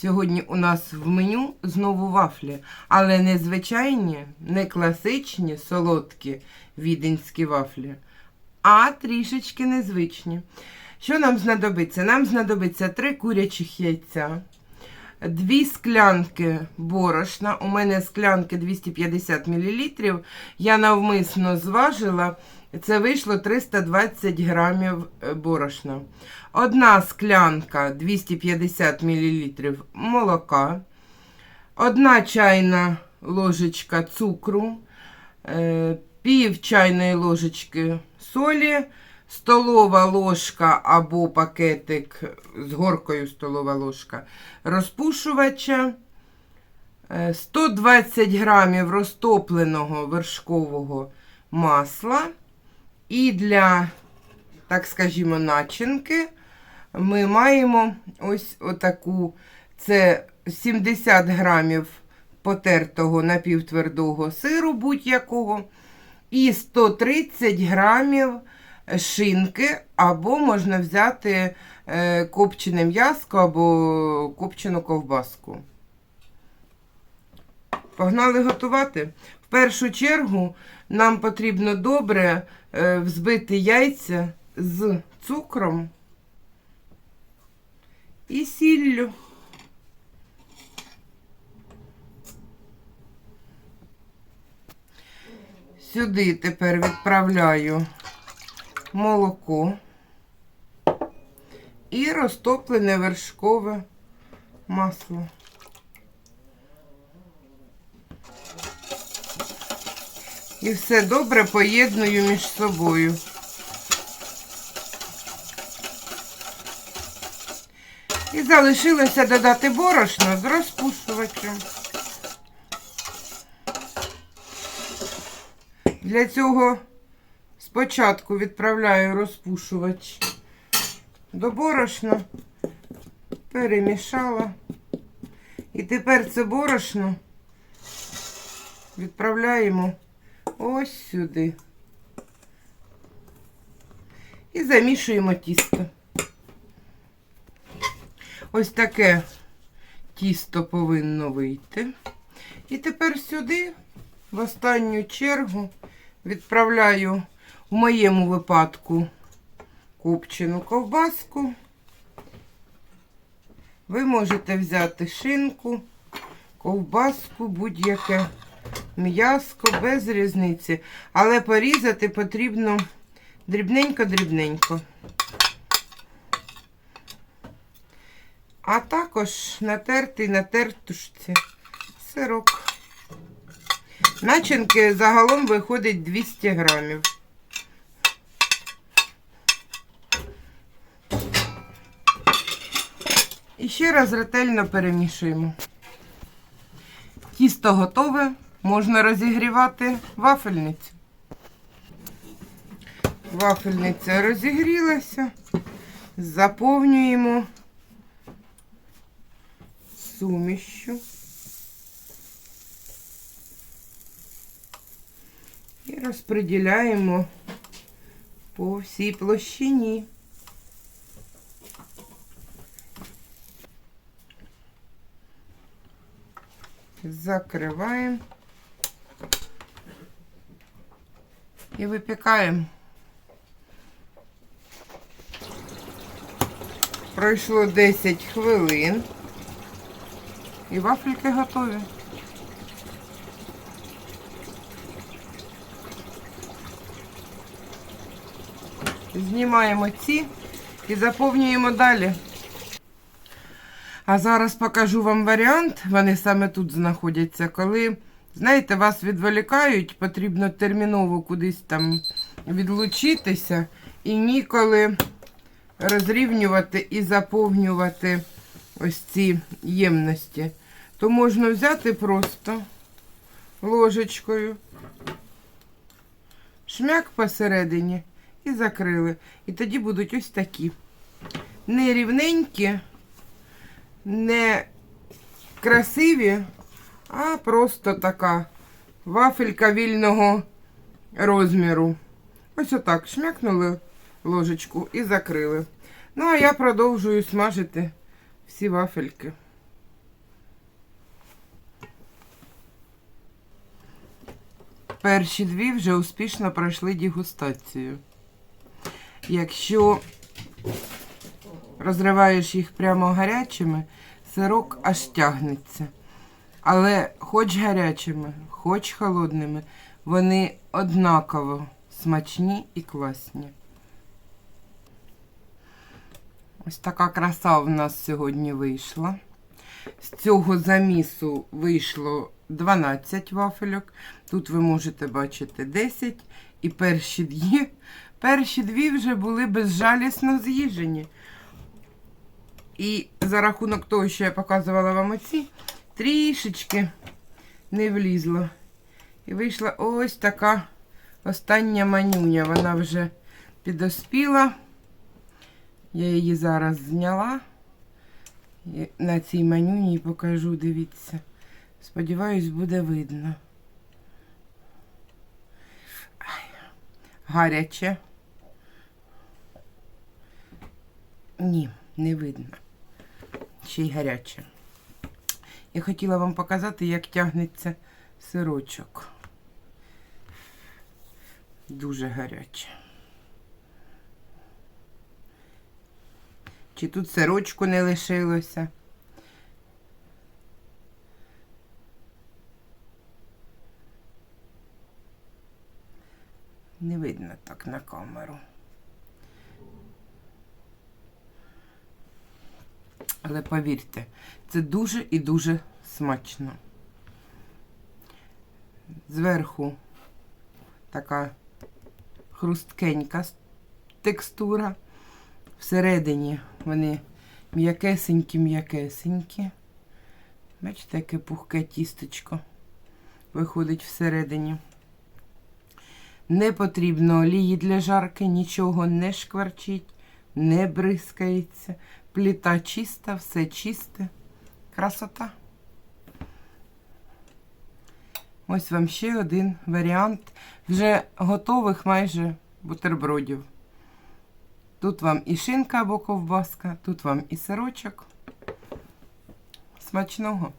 Сьогодні у нас в меню знову вафлі, але не звичайні, не класичні солодкі віденські вафлі, а трішечки незвичні. Що нам знадобиться? Нам знадобиться три курячих яйця, дві склянки борошна. У мене склянки 250 мл. Я навмисно зважила. Це вийшло 320 грамів е, борошна. Одна склянка 250 мл молока, одна чайна ложечка цукру, е, пів чайної ложечки солі, столова ложка або пакетик з горкою столова ложка розпушувача, е, 120 грамів розтопленого вершкового масла. І для, так скажімо, начинки ми маємо ось отаку, це 70 грамів потертого напівтвердого сиру будь-якого і 130 грамів шинки, або можна взяти е, копчене м'яско або копчену ковбаску. Погнали готувати. В першу чергу нам потрібно добре е, взбити яйця з цукром і сіллю. Сюди тепер відправляю молоко і розтоплене вершкове масло. І все добре поєдную між собою. І залишилося додати борошно з розпушувачем. Для цього спочатку відправляю розпушувач до борошна, перемішала. І тепер це борошно відправляємо ось сюди. І замішуємо тісто. Ось таке тісто повинно вийти. І тепер сюди, в останню чергу, відправляю в моєму випадку копчену ковбаску. Ви можете взяти шинку, ковбаску, будь-яке м'яско, без різниці. Але порізати потрібно дрібненько-дрібненько. А також натертий на тертушці сирок. Начинки загалом виходить 200 грамів. І ще раз ретельно перемішуємо. Тісто готове, можна розігрівати вафельницю. Вафельниця розігрілася, заповнюємо сумішю. І розподіляємо по всій площині. Закриваємо і випікаємо. Пройшло 10 хвилин. І вафельки готові. Знімаємо ці і заповнюємо далі. А зараз покажу вам варіант, вони саме тут знаходяться, коли, знаєте, вас відволікають, потрібно терміново кудись там відлучитися і ніколи розрівнювати і заповнювати ось ці ємності. То можна взяти просто ложечкою, шмяк посередині і закрили. І тоді будуть ось такі. Не рівненькі, не красиві, а просто така вафелька вільного розміру. Ось отак шмякнули ложечку і закрили. Ну, а я продовжую смажити всі вафельки. Перші дві вже успішно пройшли дегустацію. Якщо розриваєш їх прямо гарячими, сирок аж тягнеться. Але хоч гарячими, хоч холодними, вони однаково смачні і класні. Ось така краса в нас сьогодні вийшла. З цього замісу вийшло 12 вафельок. Тут ви можете бачити 10. І перші дві, перші дві вже були безжалісно з'їжені. І за рахунок того, що я показувала вам оці, трішечки не влізло. І вийшла ось така остання манюня. Вона вже підоспіла. Я її зараз зняла. І на цій манюні покажу, дивіться. Сподіваюсь, буде видно. Гаряче. Ні, не видно. Ще й гаряче. Я хотіла вам показати, як тягнеться сирочок. Дуже гаряче. Чи тут сирочку не лишилося? Не видно так на камеру. Але повірте, це дуже і дуже смачно. Зверху така хрусткенька текстура. Всередині вони м'якесенькі-м'якесенькі. Бачите, яке пухке тістечко виходить всередині. Не потрібно олії для жарки, нічого не шкварчить, не бризкається. Пліта чиста, все чисте. Красота. Ось вам ще один варіант вже готових майже бутербродів. Тут вам і шинка або ковбаска, тут вам і сирочок. Смачного.